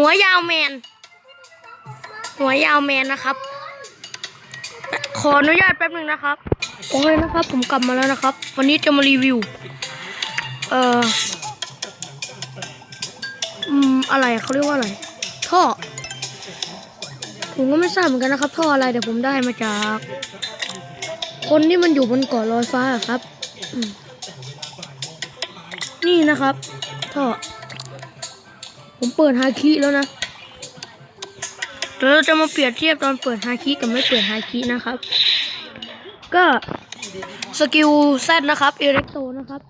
หัวยาวแมน หัวยาวแมนนะครับ ขออนุญาตแป๊บหนึ่งนะครับโอเคนะครับ ผมกลับมาแล้วนะครับ วันนี้จะมารีวิว เอ่ออืมอะไรเขาเรียกว่าอะไร ท่อ ผมก็ไม่ทราบเหมือนกันนะครับ ท่ออะไรแต่ผมได้มาจาก คนที่มันอยู่บนเกาะลอยฟ้าครับ นี่นะครับ ท่อ ผมเปิดฮาคิแล้วนะเดี๋ยวเราจะมาเปรียบเทียบตอนเปิดฮาคิกับไม่เปิดฮาคินะครับ ก็สกิลแซดนะครับเอเล็กโตนะครับ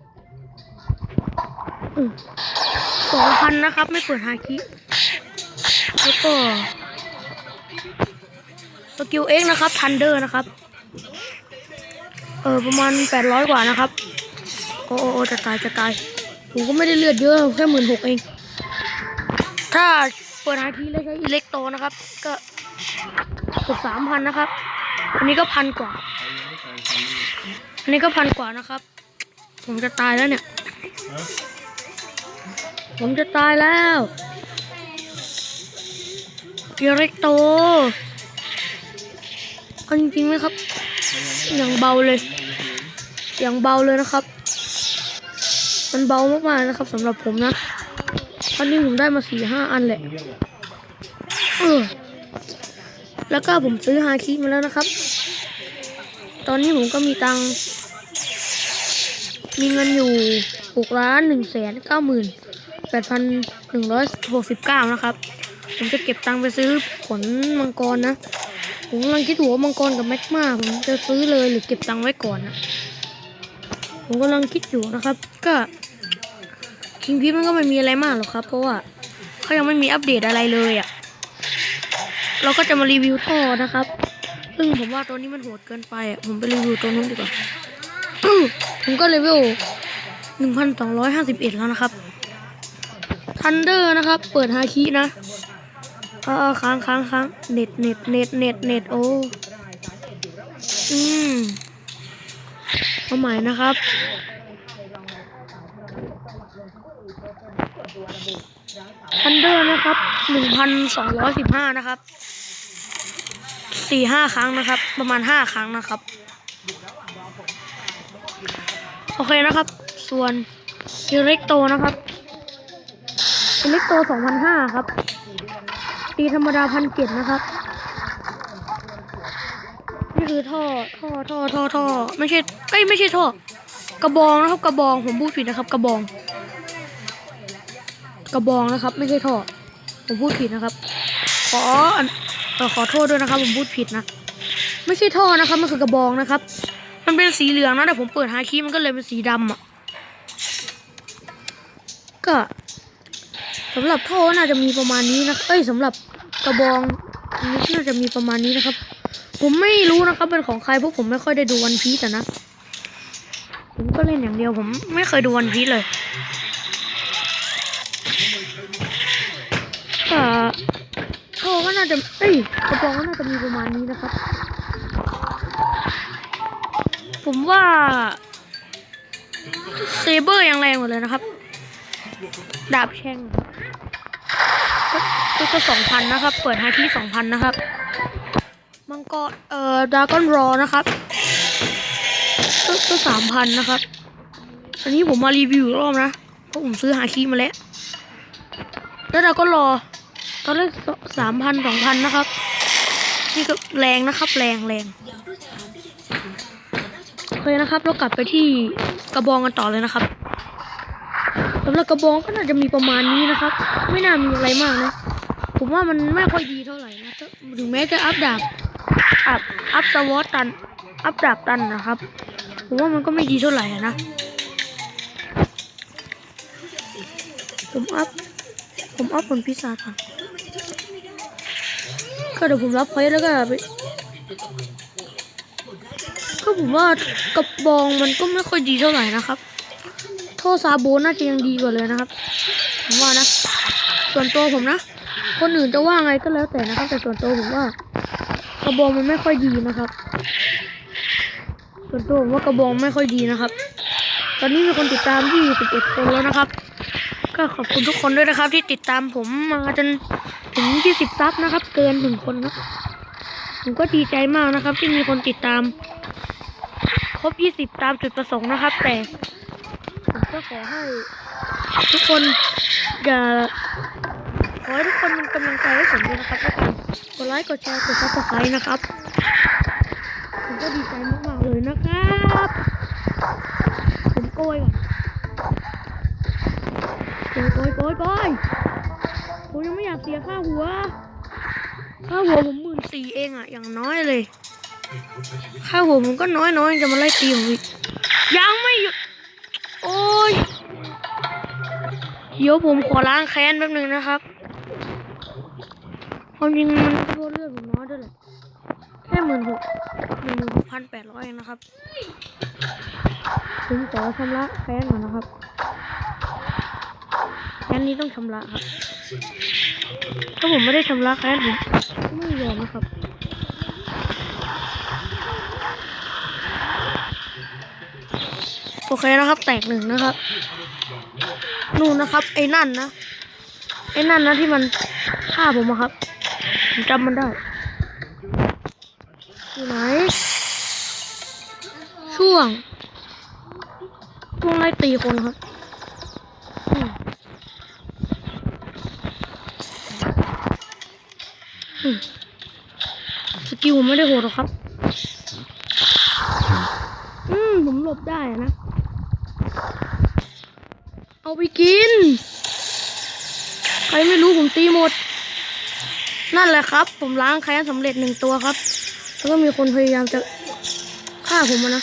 สองพันนะครับ ไม่เปิดฮาคิแล้วก็สกิลเอ็กนะครับทันเดอร์นะครับ เออประมาณแปดร้อยกว่านะครับ โอ้โอ้โอ้จะตายจะตายผมก็ไม่ได้เลือดเยอะแค่หมื่นหกเอง ถ้าเปิดฮาคีแล้วใช้อิเล็กโตนะครับ ก็เกือบสามพันนะครับ อันนี้ก็พันกว่า อันนี้ก็พันกว่านะครับ ผมจะตายแล้วเนี่ย ผมจะตายแล้วอิเล็กโตเอาจริงๆไหมครับ อย่างเบาเลย อย่างเบาเลยนะครับ มันเบามากๆนะครับสำหรับผมนะ ตอนนี้ผมได้มาสี่ห้าอันแหละเออแล้วก็ผมซื้อฮาคิมาแล้วนะครับ ตอนนี้ผมก็มีตังมีเงินอยู่หกล้านหนึ่งแสนเก้าหมื่นแปดพันหนึ่งร้อยหกสิบเก้านะครับ ผมจะเก็บตังไปซื้อผลมังกรนะ ผมกำลังคิดหัวมังกรกับแม็กมาผมจะซื้อเลยหรือเก็บตังไว้ก่อนนะ ผมกำลังคิดอยู่นะครับ ก็ คิงพีมันก็ไม่มีอะไรมากหรอกครับ เพราะว่าเขายังไม่มีอัปเดตอะไรเลยอะ่ะ เราก็จะมารีวิวท่อนะครับ ซึ่งผมว่าตัวนี้มันโหดเกินไปอะ่ะผมไปรีวิวตัวนู้นดีกว่า ผมก็รีวิวหนึ่งพันสองร้อยห้าสิบเอ็ดแล้วนะครับทันเดอร์นะครับ เปิดฮาคินะเออค้างค้างค้างเน็ตเน็ตเน็ตเน็ตเน็ตโอ้อืมเอาใหม่นะครับ ทันเดอร์นะครับหนึ่งพันสองร้อยสิบห้านะครับสี่ห้าครั้งนะครับ ประมาณห้าครั้งนะครับ โอเคนะครับ ส่วนอิเล็กโตนะครับอิเล็กโตสองพันห้าครับ ตีธรรมดาพันเจ็ดนะครับ นี่คือท่อท่อท่อท่อท่อไม่ใช่เอ้ยไม่ใช่ท่อกระบองนะครับ กระบองผมพูดผิดนะครับ กระบอง กระบองนะครับ ไม่ใช่ท่อ ผมพูดผิดนะครับ ขอขอโทษด้วยนะครับ ผมพูดผิดนะ ไม่ใช่ท่อนะครับ มันคือกระบองนะครับ มันเป็นสีเหลืองนะแต่ผมเปิดฮาคีมันก็เลยเป็นสีดำอะ ก็สำหรับท่อน่าจะมีประมาณนี้นะ เอ้ยสำหรับกระบองนนี้น่าจะมีประมาณนี้นะครับ ผมไม่รู้นะครับเป็นของใครเพราะผมไม่ค่อยได้ดูวันพีซอะนะ ผมก็เล่นอย่างเดียวผมไม่เคยดูวันพีซเลย จะเอ้ยกระบองน่าจะมีประมาณนี้นะครับ ผมว่าเซเบอร์ยังแรงกว่าเลยนะครับ ดาบแช่งก็ก็สองพันนะครับ เปิดให้ที่สองพันนะครับ มังกรเอ่อดากอนรอนะครับก็ก็สามพันนะครับ อันนี้ผมมารีวิวรอบนะเพราะผมซื้อหาคีมาแล้ว แล้วดากอนรอ อนแรกสามพันสองพันนะครับ นี่ก็แรงนะครับแรงแรงโอเคนะครับ เรากลับไปที่กระบองกันต่อเลยนะครับสำหรับกระบองก็น่าจะมีประมาณนี้นะครับ ไม่น่ามีอะไรมากนะ ผมว่ามันไม่ค่อยดีเท่าไหร่นะถึงแม้จะอัพดาบอัพอัพสวอตตัน อัพดาบตันนะครับ ผมว่ามันก็ไม่ดีเท่าไหร่นะผมอัพผมอัพผลพิศาก่อน ก็เดี๋ยวผมรับเควสแล้วก็ไปก็ผมว่ากระบองมันก็ไม่ค่อยดีเท่าไหร่นะครับ โทษซาโบน่าจะยังดีกว่าเลยนะครับ ผมว่านะ ส่วนตัวผมนะ คนอื่นจะว่าไงก็แล้วแต่นะครับ แต่ส่วนตัวผมว่ากระบองมันไม่ค่อยดีนะครับ ส่วนตัวผมว่ากระบองไม่ค่อยดีนะครับ ตอนนี้มีคนติดตามที่11คนแล้วนะครับ ก็ขอบคุณทุกคนด้วยนะครับ ที่ติดตามผมมาจนถึง20ซับนะครับ เกินหนึ่งคนนะผมก็ดีใจมากนะครับ ที่มีคนติดตาม ครบ20ตามจุดประสงค์นะครับ แต่ผมก็ขอให้ ทุกคนอย่าขอให้ทุกคนเป็นกำลังใจให้ผมด้วยนะครับแล้วกันกดไลค์กดแชร์กดซับสไครต์นะครับผมก็ดีใจมากๆเลยนะครับ ผมโกยก่อน โกยโกยโกยโกยผมยังไม่อยากเสียค่าหัว ค่าหัวผมหมื่นสี่เองอะอย่างน้อยเลย ค่าหัวผมก็น้อยน้อยๆจะมาไล่ตีผมอีกยังไม่หยุด โอ้ย เดี๋ยวผมขอล้างแค้นแป๊บนึงนะครับความจริงมันก็โทษเลือดผมน้อยด้วยแหละแค่หมื่นหกหนึ่งหมื่นหกพันแปดร้อยเองนะครับ ผมขอชำระแค้นก่อนนะครับ ค้นนี้ต้องชำระครับ ถ้าผมไม่ได้ชำระแค้นผมไม่ยอมนะครับโอเคนะครับแตกหนึ่งนะครับ นู่นนะครับ ไอ้นั่นนะไอ้นั่นนะที่มันฆ่าผมอะครับผมจำมันได้อยู่ไหนช่วงช่วงไล่ตีคนครับอืมอืม สกิลผมไม่ได้โหดหรอกครับ อืมผมหลบได้อะนะ เอาไปกิน ใครไม่รู้ผมตีหมด นั่นแหละครับ ผมล้างแค้นสำเร็จหนึ่งตัวครับ แล้วก็มีคนพยายามจะฆ่าผมนะ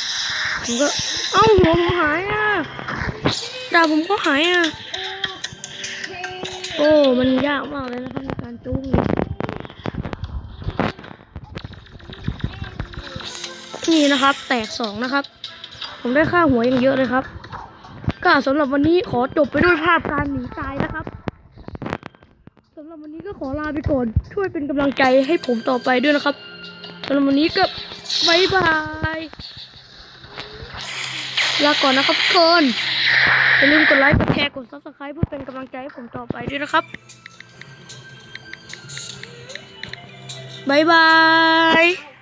ผมก็ เอ้าหัวผมหายอะดาบผมก็หายอะ โอ้ มันยากมากเลยนะครับในการจูงเนี่นะครับ แตกสองนะครับ ผมได้ค่าหัวอย่างเยอะเลยครับ ก็สำหรับวันนี้ขอจบไปด้วยภาพการหนีตายนะครับสำหรับวันนี้ก็ขอลาไปก่อน ช่วยเป็นกำลังใจให้ผมต่อไปด้วยนะครับสำหรับวันนี้ก็บายบายลาก่อนนะครับทุกคนอย่าลืมกดไลค์กดแชร์กดซับสไครป์เพื่อเป็นกำลังใจให้ผมต่อไปด้วยนะครับบายบาย